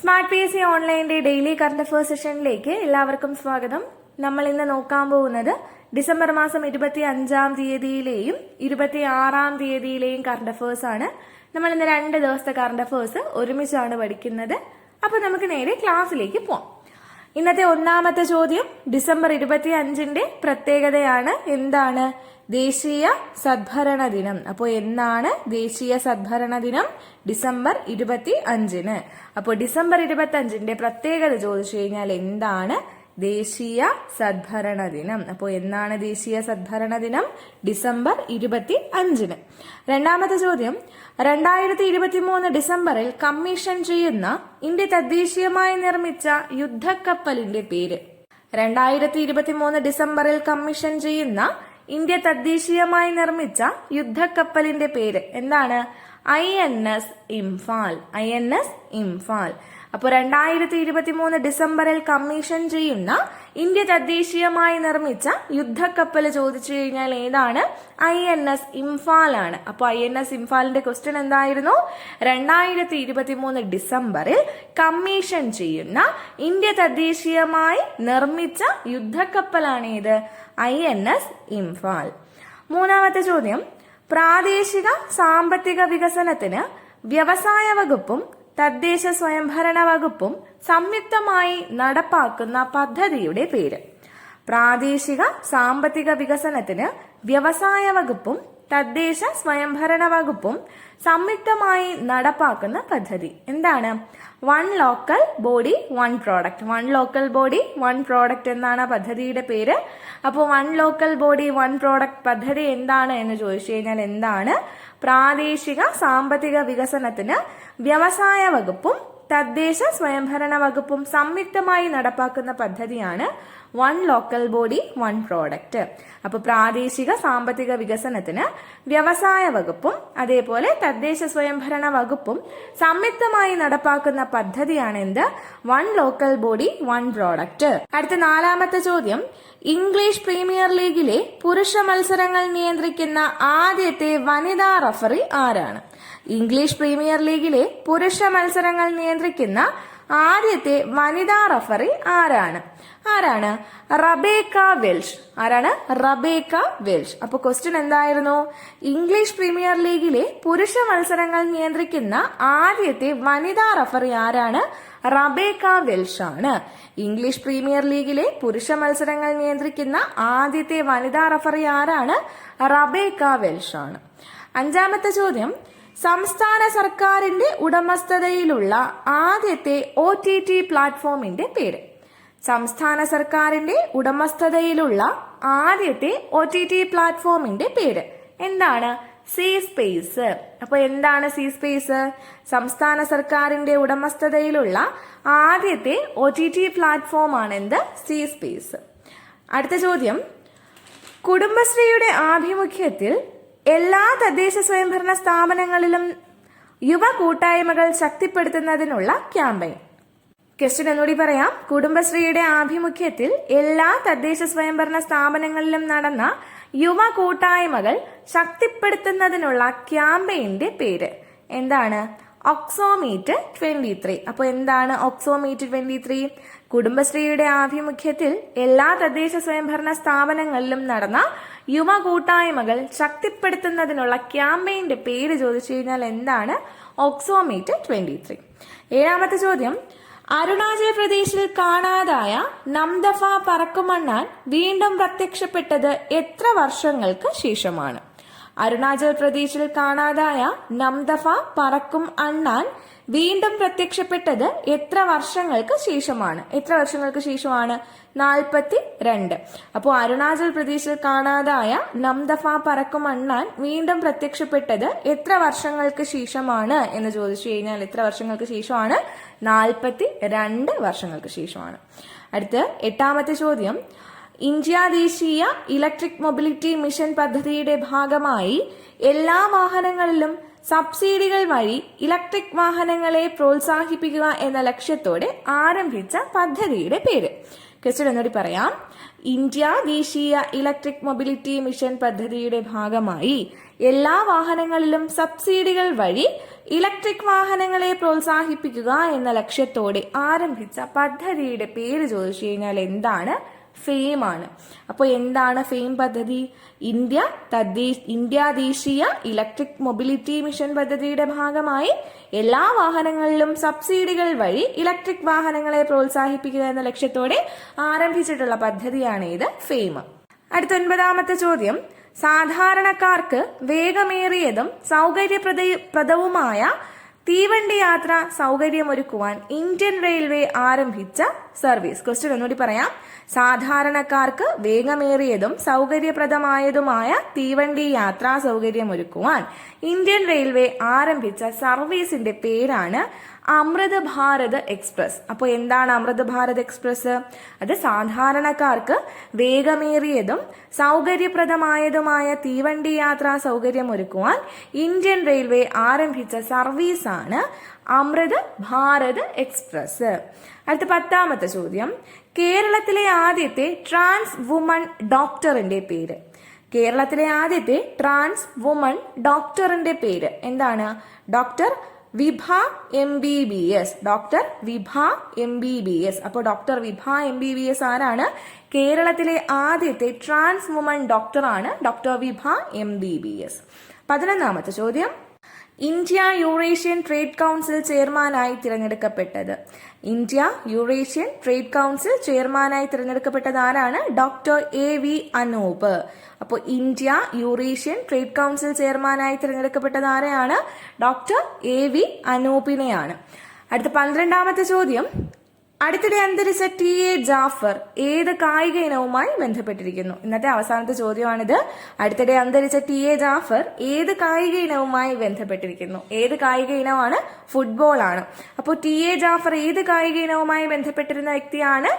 Smart P S C ഓൺലൈന്റെ daily current affairs സെഷനിലേക്ക് എല്ലാവർക്കും സ്വാഗതം. നമ്മൾ ഇന്ന് നോക്കാൻ പോകുന്നത് ഡിസംബർ മാസം ഇരുപത്തി അഞ്ചാം തീയതിയിലെയും ഇരുപത്തി ആറാം തീയതിയിലെയും കറണ്ട് അഫയേഴ്സ് ആണ്. നമ്മൾ ഇന്ന് രണ്ട് ദിവസത്തെ കറണ്ട് അഫയേഴ്സ് ഒരുമിച്ചാണ് പഠിക്കുന്നത്. അപ്പോൾ നമുക്ക് നേരെ ക്ലാസ്സിലേക്ക് പോവാം. ഇന്നത്തെ ഒന്നാമത്തെ ചോദ്യം ഡിസംബർ ഇരുപത്തി അഞ്ചിന്റെ പ്രത്യേകതയാണ്. എന്താണ്? ദേശീയ സദ്ഭരണ ദിനം. അപ്പോൾ എന്നാണ് ദേശീയ സദ്ഭരണ ദിനം? ഡിസംബർ ഇരുപത്തി അഞ്ചിന് അപ്പോൾ ഡിസംബർ ഇരുപത്തി അഞ്ചിന്റെ പ്രത്യേകത ചോദിച്ചു കഴിഞ്ഞാൽ എന്താണ്? ദേശീയ സദ്ഭരണ ദിനം. അപ്പോൾ എന്നാണ് ദേശീയ സദ്ഭരണ ദിനം? ഡിസംബർ ഇരുപത്തി അഞ്ചിന് രണ്ടാമത്തെ ചോദ്യം. രണ്ടായിരത്തി ഇരുപത്തി മൂന്ന് ഡിസംബറിൽ കമ്മീഷൻ ചെയ്യുന്ന ഇന്ത്യ തദ്ദേശീയമായി നിർമ്മിച്ച യുദ്ധക്കപ്പലിന്റെ പേര്. രണ്ടായിരത്തി ഇരുപത്തി മൂന്ന് ഡിസംബറിൽ കമ്മീഷൻ ചെയ്യുന്ന ഇന്ത്യ തദ്ദേശീയമായി നിർമ്മിച്ച യുദ്ധക്കപ്പലിന്റെ പേര് എന്താണ്? I N S Imphal. I N S Imphal. അപ്പോൾ രണ്ടായിരത്തി ഇരുപത്തി മൂന്ന് ഡിസംബറിൽ കമ്മീഷൻ ചെയ്യുന്ന ഇന്ത്യ തദ്ദേശീയമായി നിർമ്മിച്ച യുദ്ധക്കപ്പൽ ചോദിച്ചു കഴിഞ്ഞാൽ ഏതാണ്? ഐ എൻ എസ് ഇംഫാൽ ആണ്. അപ്പോൾ ഐ എൻ എസ് ഇംഫാലിന്റെ ക്വസ്റ്റ്യൻ എന്തായിരുന്നു? രണ്ടായിരത്തി ഇരുപത്തി മൂന്ന് ഡിസംബറിൽ കമ്മീഷൻ ചെയ്യുന്ന ഇന്ത്യ തദ്ദേശീയമായി നിർമ്മിച്ച യുദ്ധക്കപ്പലാണ് ഇത് ഐ എൻ എസ് ഇംഫാൽ. മൂന്നാമത്തെ ചോദ്യം. പ്രാദേശിക സാമ്പത്തിക വികസനത്തിന് വ്യവസായ വകുപ്പും തദ്ദേശ സ്വയംഭരണ വകുപ്പും സംയുക്തമായി നടപ്പാക്കുന്ന പദ്ധതിയുടെ പേര്. പ്രാദേശിക സാമ്പത്തിക വികസനത്തിന് വ്യവസായ വകുപ്പും തദ്ദേശ സ്വയംഭരണ വകുപ്പും സംയുക്തമായി നടപ്പാക്കുന്ന പദ്ധതി. എന്താണ്? One local body one product one local body one product എന്നാണ് പദ്ധതിയുടെ പേര്. അപ്പോൾ one local body one product പദ്ധതി എന്താണ് എന്ന് ചോദിച്ചു കഴിഞ്ഞാൽ എന്താണ്? പ്രാദേശിക സാമ്പത്തിക വികസനത്തിന് വ്യവസായ വകുപ്പും തദ്ദേശ സ്വയംഭരണ വകുപ്പും സംയുക്തമായി നടപ്പാക്കുന്ന പദ്ധതിയാണ് one local body one product അപ്പോൾ പ്രാദേശിക സാമ്പത്തിക വികസനത്തിന് വ്യവസായ വകുപ്പും അതേപോലെ തദ്ദേശ സ്വയംഭരണ വകുപ്പും സംയുക്തമായി നടപ്പാക്കുന്ന പദ്ധതിയാണ് എന്ത്? One local body one product അടുത്ത നാലാമത്തെ ചോദ്യം. ഇംഗ്ലീഷ് പ്രീമിയർ ലീഗിലെ പുരുഷ മത്സരങ്ങൾ നിയന്ത്രിക്കുന്ന ആദ്യത്തെ വനിതാ റഫറി ആരാണ്? ഇംഗ്ലീഷ് പ്രീമിയർ ലീഗിലെ പുരുഷ മത്സരങ്ങൾ നിയന്ത്രിക്കുന്ന ആദ്യത്തെ വനിതാ റഫറി ആരാണ്? ആരാണ്? Rebecca Welsh. ആരാണ്? Rebecca Welsh. അപ്പൊ ക്വസ്റ്റ്യൻ എന്തായിരുന്നു? ഇംഗ്ലീഷ് പ്രീമിയർ ലീഗിലെ പുരുഷ മത്സരങ്ങൾ നിയന്ത്രിക്കുന്ന ആദ്യത്തെ വനിതാ റഫറി ആരാണ്? റബേക്ക വെൽഷ് ആണ്. ഇംഗ്ലീഷ് പ്രീമിയർ ലീഗിലെ പുരുഷ മത്സരങ്ങൾ നിയന്ത്രിക്കുന്ന ആദ്യത്തെ വനിതാ റഫറി ആരാണ്? റബേക്ക വെൽഷ് ആണ്. അഞ്ചാമത്തെ ചോദ്യം. സംസ്ഥാന സർക്കാരിന്റെ ഉടമസ്ഥതയിലുള്ള ആദ്യത്തെ ഒ ടി ടി പ്ലാറ്റ്ഫോമിന്റെ പേര്. സംസ്ഥാന സർക്കാരിന്റെ ഉടമസ്ഥതയിലുള്ള ആദ്യത്തെ ഒ ടി ടി പ്ലാറ്റ്ഫോമിന്റെ പേര്. എന്താണ്? C space. അപ്പൊ എന്താണ് സി സ്പേസ്? സംസ്ഥാന സർക്കാരിന്റെ ഉടമസ്ഥതയിലുള്ള ആദ്യത്തെ ഒ ടി ടി പ്ലാറ്റ്ഫോം ആണ് എന്ത് സി സ്പേസ്. അടുത്ത ചോദ്യം. കുടുംബശ്രീയുടെ ആഭിമുഖ്യത്തിൽ എല്ലാ തദ്ദേശ സ്വയംഭരണ സ്ഥാപനങ്ങളിലും യുവ കൂട്ടായ്മകൾ ശക്തിപ്പെടുത്തുന്നതിനുള്ള ക്യാമ്പയിൻ. ക്വസ്റ്റ്യൻ ഒന്നുകൂടി പറയാം കുടുംബശ്രീയുടെ ആഭിമുഖ്യത്തിൽ എല്ലാ തദ്ദേശ സ്വയംഭരണ സ്ഥാപനങ്ങളിലും നടന്ന യുവ കൂട്ടായ്മകൾ ശക്തിപ്പെടുത്തുന്നതിനുള്ള ക്യാമ്പയിന്റെ പേര്. എന്താണ്? ഒക്സോമീറ്റ് ട്വന്റി ത്രീ. അപ്പോൾ എന്താണ് ഒക്സോമീറ്റ് ട്വന്റി ത്രീ? കുടുംബശ്രീയുടെ ആഭിമുഖ്യത്തിൽ എല്ലാ തദ്ദേശ സ്വയംഭരണ സ്ഥാപനങ്ങളിലും നടന്ന യുവ കൂട്ടായ്മകൾ ശക്തിപ്പെടുത്തുന്നതിനുള്ള ക്യാമ്പയിന്റെ പേര് ചോദിച്ചു കഴിഞ്ഞാൽ എന്താണ്? ഓക്സോമീറ്റ് ട്വന്റി ത്രീ ഏഴാമത്തെ ചോദ്യം. അരുണാചൽ പ്രദേശിൽ കാണാതായ നംദഫ പറക്കുമണ്ണാൻ വീണ്ടും പ്രത്യക്ഷപ്പെട്ടത് എത്ര വർഷങ്ങൾക്ക് ശേഷമാണ്? അരുണാചൽ പ്രദേശിൽ കാണാതായ നംദഫ പറക്കും അണ്ണാൻ വീണ്ടും പ്രത്യക്ഷപ്പെട്ടത് എത്ര വർഷങ്ങൾക്ക് ശേഷമാണ്? എത്ര വർഷങ്ങൾക്ക് ശേഷമാണ്? നാൽപ്പത്തി രണ്ട് അപ്പോൾ അരുണാചൽ പ്രദേശിൽ കാണാതായ നംദഫ പറക്കും അണ്ണാൻ വീണ്ടും പ്രത്യക്ഷപ്പെട്ടത് എത്ര വർഷങ്ങൾക്ക് ശേഷമാണ് എന്ന് ചോദിച്ചു കഴിഞ്ഞാൽ എത്ര വർഷങ്ങൾക്ക് ശേഷമാണ്? നാൽപ്പത്തി രണ്ട് വർഷങ്ങൾക്ക് ശേഷമാണ്. അടുത്ത് എട്ടാമത്തെ ചോദ്യം. ഇന്ത്യ ദേശീയ ഇലക്ട്രിക് മൊബിലിറ്റി മിഷൻ പദ്ധതിയുടെ ഭാഗമായി എല്ലാ വാഹനങ്ങളിലും സബ്സിഡികൾ വഴി ഇലക്ട്രിക് വാഹനങ്ങളെ പ്രോത്സാഹിപ്പിക്കുക എന്ന ലക്ഷ്യത്തോടെ ആരംഭിച്ച പദ്ധതിയുടെ പേര്. ക്വസ്റ്റ്യൻ ഒന്നുകൂടി പറയാം. ഇന്ത്യ ദേശീയ ഇലക്ട്രിക് മൊബിലിറ്റി മിഷൻ പദ്ധതിയുടെ ഭാഗമായി എല്ലാ വാഹനങ്ങളിലും സബ്സിഡികൾ വഴി ഇലക്ട്രിക് വാഹനങ്ങളെ പ്രോത്സാഹിപ്പിക്കുക എന്ന ലക്ഷ്യത്തോടെ ആരംഭിച്ച പദ്ധതിയുടെ പേര് ചോദിച്ചു കഴിഞ്ഞാൽ എന്താണ്? ഫെയിം ആണ്. അപ്പോൾ എന്താണ് ഫെയിം പദ്ധതി? ഇന്ത്യ തദ്ദേശ ഇന്ത്യ ദേശീയ ഇലക്ട്രിക് മൊബിലിറ്റി മിഷൻ പദ്ധതിയുടെ ഭാഗമായി എല്ലാ വാഹനങ്ങളിലും സബ്സിഡികൾ വഴി ഇലക്ട്രിക് വാഹനങ്ങളെ പ്രോത്സാഹിപ്പിക്കുക എന്ന ലക്ഷ്യത്തോടെ ആരംഭിച്ചിട്ടുള്ള പദ്ധതിയാണ് ഇത് ഫെയിം അടുത്ത ഒൻപതാമത്തെ ചോദ്യം. സാധാരണക്കാർക്ക് വേഗമേറിയതും സൗകര്യപ്രദവുമായ തീവണ്ടി യാത്ര സൗകര്യമൊരുക്കുവാൻ ഇന്ത്യൻ റെയിൽവേ ആരംഭിച്ച സർവീസ്. ക്വസ്റ്റ്യൻ ഒന്നുകൂടി പറയാം. സാധാരണക്കാർക്ക് വേഗമേറിയതും സൗകര്യപ്രദമായതുമായ തീവണ്ടി യാത്രാ സൗകര്യമൊരുക്കുവാൻ ഇന്ത്യൻ റെയിൽവേ ആരംഭിച്ച സർവീസിന്റെ പേരാണ് അമൃത് ഭാരത് എക്സ്പ്രസ്. അപ്പോൾ എന്താണ് അമൃത് ഭാരത് എക്സ്പ്രസ്? അത് സാധാരണക്കാർക്ക് വേഗമേറിയതും സൗകര്യപ്രദമായതുമായ തീവണ്ടി യാത്രാ സൗകര്യമൊരുക്കുവാൻ ഇന്ത്യൻ റെയിൽവേ ആരംഭിച്ച സർവീസാണ് അമൃത് ഭാരത് എക്സ്പ്രസ്. അടുത്ത പത്താമത്തെ ചോദ്യം. കേരളത്തിലെ ആദ്യത്തെ ട്രാൻസ് വുമൺ ഡോക്ടറിന്റെ പേര്. കേരളത്തിലെ ആദ്യത്തെ ട്രാൻസ് വുമൺ ഡോക്ടറിന്റെ പേര്. എന്താണ്? Doctor Vibha M B B S doctor Vibha M B B S അപ്പോൾ doctor Vibha M B B S ആരാണ്? കേരളത്തിലെ ആദ്യത്തെ ട്രാൻസ് വുമൺ ഡോക്ടറാണ് doctor Vibha M B B S പതിനൊന്നാമത്തെ ചോദ്യം. ഇന്ത്യ യൂറേഷ്യൻ ട്രേഡ് കൗൺസിൽ ചെയർമാനായി തിരഞ്ഞെടുക്കപ്പെട്ടത്. ഇന്ത്യ യൂറേഷ്യൻ ട്രേഡ് കൗൺസിൽ ചെയർമാനായി തിരഞ്ഞെടുക്കപ്പെട്ടത് ആരാണ്? Doctor A V Anoop. അപ്പോൾ ഇന്ത്യ യൂറേഷ്യൻ ട്രേഡ് കൗൺസിൽ ചെയർമാനായി തിരഞ്ഞെടുക്കപ്പെട്ടത് ആരെയാണ്? ഡോക്ടർ എ വി അനൂപിനെയാണ്. അടുത്ത പന്ത്രണ്ടാമത്തെ ചോദ്യം. അടുത്തിടെ അന്തരിച്ച ടി എ ജാഫർ ഏത് കായിക ഇനവുമായി ബന്ധപ്പെട്ടിരിക്കുന്നു? ഇന്നത്തെ അവസാനത്തെ ചോദ്യമാണിത്. അടുത്തിടെ അന്തരിച്ച ടി എ ജാഫർ ഏത് കായിക ഇനവുമായി ബന്ധപ്പെട്ടിരിക്കുന്നു? ഏത് കായിക ഇനമാണ്? ഫുട്ബോൾ ആണ് അപ്പോൾ ടി എ ജാഫർ ഏത് കായിക ഇനവുമായി ബന്ധപ്പെട്ടിരുന്ന വ്യക്തിയാണ്?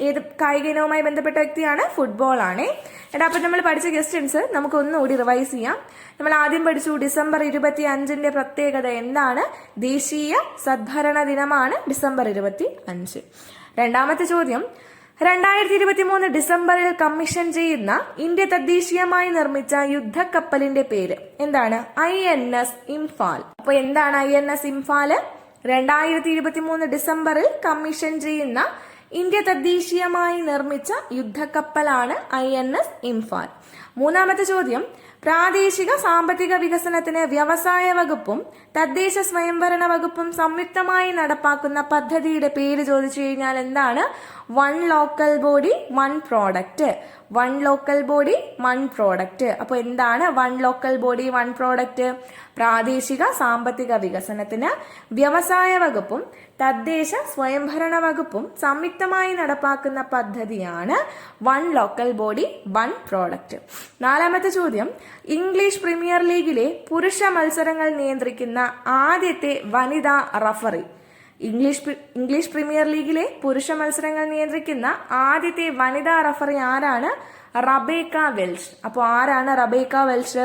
ഏത് കായിക ഇനവുമായി ബന്ധപ്പെട്ട വ്യക്തിയാണ്? ആണ്. എടാ അപ്പം നമ്മൾ പഠിച്ച ക്വസ്റ്റ്യൻസ് നമുക്ക് ഒന്നുകൂടി റിവൈസ് ചെയ്യാം. നമ്മൾ ആദ്യം പഠിച്ചു ഡിസംബർ ഇരുപത്തി അഞ്ചിന്റെ പ്രത്യേകത എന്താണ്? ദേശീയ സദ്ഭരണ ദിനമാണ് ഡിസംബർ ഇരുപത്തി അഞ്ച് രണ്ടാമത്തെ ചോദ്യം രണ്ടായിരത്തി ഇരുപത്തി മൂന്ന് ഡിസംബറിൽ കമ്മീഷൻ ചെയ്യുന്ന ഇന്ത്യ തദ്ദേശീയമായി നിർമ്മിച്ച യുദ്ധക്കപ്പലിന്റെ പേര് എന്താണ്? I N S Imphal. അപ്പൊ എന്താണ് ഐ എൻ എസ് ഇംഫാൽ? രണ്ടായിരത്തി ഇരുപത്തി മൂന്ന് ഡിസംബറിൽ കമ്മീഷൻ ചെയ്യുന്ന ഇന്ത്യ തദ്ദേശീയമായി നിർമ്മിച്ച യുദ്ധക്കപ്പലാണ് ഐ എൻ എസ് ഇംഫാൽ. മൂന്നാമത്തെ ചോദ്യം പ്രാദേശിക സാമ്പത്തിക വികസനത്തിന് വ്യവസായ വകുപ്പും തദ്ദേശ സ്വയംഭരണ വകുപ്പും സംയുക്തമായി നടപ്പാക്കുന്ന പദ്ധതിയുടെ പേര് ചോദിച്ചു കഴിഞ്ഞാൽ എന്താണ്? One local body one product. One local body one product അപ്പോൾ എന്താണ് one local body one product പ്രാദേശിക സാമ്പത്തിക വികസനത്തിന് വ്യവസായ വകുപ്പും തദ്ദേശ സ്വയംഭരണ വകുപ്പും സംയുക്തമായി നടപ്പാക്കുന്ന പദ്ധതിയാണ് one local body one product നാലാമത്തെ ചോദ്യം. ഇംഗ്ലീഷ് പ്രീമിയർ ലീഗിലെ പുരുഷ മത്സരങ്ങൾ നിയന്ത്രിക്കുന്ന ആദ്യത്തെ വനിതാ റഫറി ഇംഗ്ലീഷ് ഇംഗ്ലീഷ് പ്രീമിയർ ലീഗിലെ പുരുഷ മത്സരങ്ങൾ നിയന്ത്രിക്കുന്ന ആദ്യത്തെ വനിതാ റഫറി ആരാണ്? Rebecca Welsh. അപ്പോൾ ആരാണ് റബേക്ക വെൽഷ്?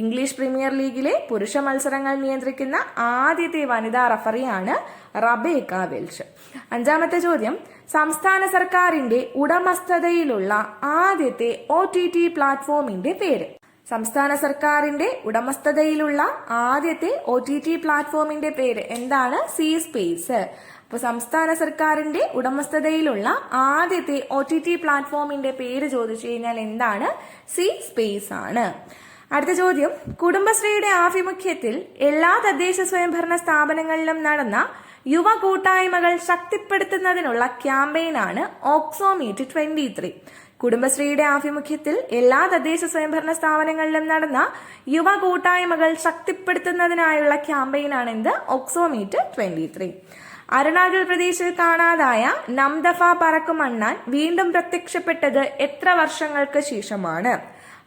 ഇംഗ്ലീഷ് പ്രീമിയർ ലീഗിലെ പുരുഷ മത്സരങ്ങൾ നിയന്ത്രിക്കുന്ന ആദ്യത്തെ വനിതാ റഫറിയാണ് റബേക്ക വെൽഷ്. അഞ്ചാമത്തെ ചോദ്യം. സംസ്ഥാന സർക്കാരിന്റെ ഉടമസ്ഥതയിലുള്ള ആദ്യത്തെ ഒ ടി ടി പ്ലാറ്റ്ഫോമിന്റെ പേര്. സംസ്ഥാന സർക്കാരിന്റെ ഉടമസ്ഥതയിലുള്ള ആദ്യത്തെ ഒ ടി ടി പ്ലാറ്റ്ഫോമിന്റെ പേര് എന്താണ്? C space. അപ്പോൾ സംസ്ഥാന സർക്കാരിന്റെ ഉടമസ്ഥതയിലുള്ള ആദ്യത്തെ ഒ ടി ടി പ്ലാറ്റ്ഫോമിന്റെ പേര് ചോദിച്ചു കഴിഞ്ഞാൽ എന്താണ്? സി സ്പേസ് ആണ്. അടുത്ത ചോദ്യം. കുടുംബശ്രീയുടെ ആഭിമുഖ്യത്തിൽ എല്ലാ തദ്ദേശ സ്വയംഭരണ സ്ഥാപനങ്ങളിലും നടന്ന യുവ കൂട്ടായ്മകൾ ശക്തിപ്പെടുത്തുന്നതിനുള്ള ക്യാമ്പയിനാണ് ഓക്സോമീറ്റ് ട്വന്റി ത്രീ. കുടുംബശ്രീയുടെ ആഭിമുഖ്യത്തിൽ എല്ലാ തദ്ദേശ സ്വയംഭരണ സ്ഥാപനങ്ങളിലും നടന്ന യുവ കൂട്ടായ്മകൾ ശക്തിപ്പെടുത്തുന്നതിനായുള്ള ക്യാമ്പയിനാണ് എന്ത് ഓക്സോമീറ്റ് ട്വന്റി ത്രീ. അരുണാചൽ പ്രദേശിൽ കാണാതായ നംദഫ പറക്കുമണ്ണാൻ വീണ്ടും പ്രത്യക്ഷപ്പെട്ടത് എത്ര വർഷങ്ങൾക്ക് ശേഷമാണ്?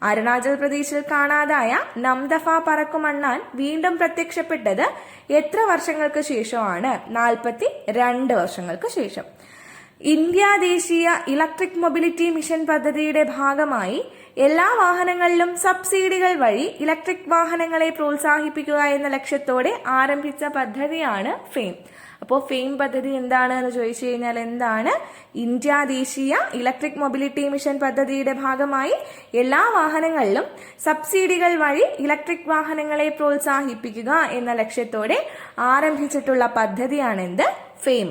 അരുണാചൽ പ്രദേശിൽ കാണാതായ നംദഫ പറക്കുമണ്ണാൻ വീണ്ടും പ്രത്യക്ഷപ്പെട്ടത് എത്ര വർഷങ്ങൾക്ക് ശേഷമാണ്? നാൽപ്പത്തി രണ്ട് വർഷങ്ങൾക്ക് ശേഷം. ഇന്ത്യ ദേശീയ ഇലക്ട്രിക് മൊബിലിറ്റി മിഷൻ പദ്ധതിയുടെ ഭാഗമായി എല്ലാ വാഹനങ്ങളിലും സബ്സിഡികൾ വഴി ഇലക്ട്രിക് വാഹനങ്ങളെ പ്രോത്സാഹിപ്പിക്കുക എന്ന ലക്ഷ്യത്തോടെ ആരംഭിച്ച പദ്ധതിയാണ് ഫെയിം. അപ്പോൾ ഫെയിം പദ്ധതി എന്താണ് എന്ന് ചോദിച്ചു കഴിഞ്ഞാൽ എന്താണ്? ഇന്ത്യ ദേശീയ ഇലക്ട്രിക് മൊബിലിറ്റി മിഷൻ പദ്ധതിയുടെ ഭാഗമായി എല്ലാ വാഹനങ്ങളിലും സബ്സിഡികൾ വഴി ഇലക്ട്രിക് വാഹനങ്ങളെ പ്രോത്സാഹിപ്പിക്കുക എന്ന ലക്ഷ്യത്തോടെ ആരംഭിച്ചിട്ടുള്ള പദ്ധതിയാണ് എന്ത് ഫെയിം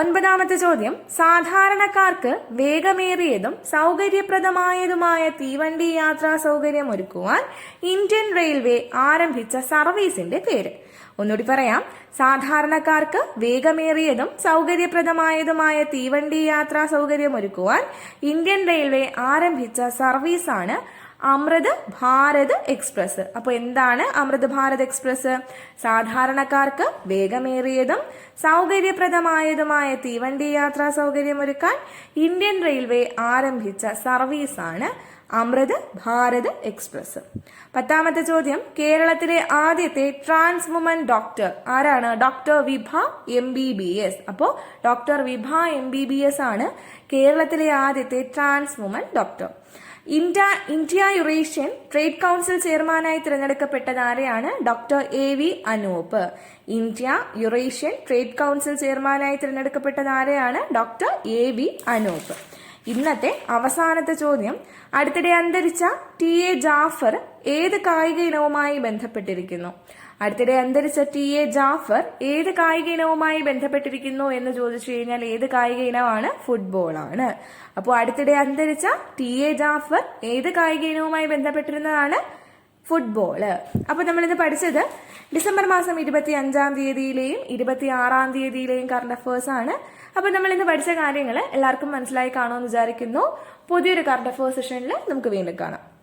ഒൻപതാമത്തെ ചോദ്യം. സാധാരണക്കാർക്ക് വേഗമേറിയതും സൗകര്യപ്രദമായതുമായ തീവണ്ടി യാത്രാ സൗകര്യം ഒരുക്കുവാൻ ഇന്ത്യൻ റെയിൽവേ ആരംഭിച്ച സർവീസിന്റെ പേര്. ഒന്നുകൂടി പറയാം. സാധാരണക്കാർക്ക് വേഗമേറിയതും സൗകര്യപ്രദമായതുമായ തീവണ്ടി യാത്രാ സൗകര്യം ഒരുക്കുവാൻ ഇന്ത്യൻ റെയിൽവേ ആരംഭിച്ച സർവീസാണ് അമൃത് ഭാരത് എക്സ്പ്രസ്. അപ്പോൾ എന്താണ് അമൃത് ഭാരത് എക്സ്പ്രസ്? സാധാരണക്കാർക്ക് വേഗമേറിയതും സൗകര്യപ്രദമായതുമായ തീവണ്ടി യാത്രാ സൗകര്യമൊരുക്കാൻ ഇന്ത്യൻ റെയിൽവേ ആരംഭിച്ച സർവീസാണ് അമൃത് ഭാരത് എക്സ്പ്രസ്. പത്താമത്തെ ചോദ്യം കേരളത്തിലെ ആദ്യത്തെ ട്രാൻസ് വുമൻ ഡോക്ടർ ആരാണ്? Doctor Vibha M B B S. അപ്പോ doctor Vibha M B B S ആണ് കേരളത്തിലെ ആദ്യത്തെ trans woman doctor. India India Eurasian trade council ചെയർമാനായി തിരഞ്ഞെടുക്കപ്പെട്ടത് ആരെയാണ്? Doctor A V Anoop. India Eurasian trade council ചെയർമാനായി തിരഞ്ഞെടുക്കപ്പെട്ടത് ആരെയാണ്? Doctor A V Anoop. ഇന്നത്തെ അവസാനത്തെ ചോദ്യം. അടുത്തിടെ അന്തരിച്ച ടി എ ജാഫർ ഏത് കായിക ഇനവുമായി ബന്ധപ്പെട്ടിരിക്കുന്നു? അടുത്തിടെ അന്തരിച്ച ടി എ ജാഫർ ഏത് കായിക ഇനവുമായി ബന്ധപ്പെട്ടിരിക്കുന്നു എന്ന് ചോദിച്ചു കഴിഞ്ഞാൽ ഏത് കായിക ഇനമാണ്? ഫുട്ബോൾ ആണ് അപ്പോൾ അടുത്തിടെ അന്തരിച്ച ടി എ ജാഫർ ഏത് കായിക ഇനവുമായി ബന്ധപ്പെട്ടിരുന്നതാണ്? ഫുട്ബോൾ. അപ്പൊ നമ്മളിത് പഠിച്ചത് ഡിസംബർ മാസം ഇരുപത്തി അഞ്ചാം തീയതിയിലെയും ഇരുപത്തി ആറാം തീയതിയിലെയും കറണ്ട് അഫേഴ്സ് ആണ്. അപ്പൊ നമ്മൾ ഇന്ന് പഠിച്ച കാര്യങ്ങൾ എല്ലാവർക്കും മനസ്സിലായി കാണുമെന്ന് വിചാരിക്കുന്നു. പുതിയൊരു കറണ്ട് അഫേഴ്സ് സെഷനിൽ നമുക്ക് വീണ്ടും കാണാം.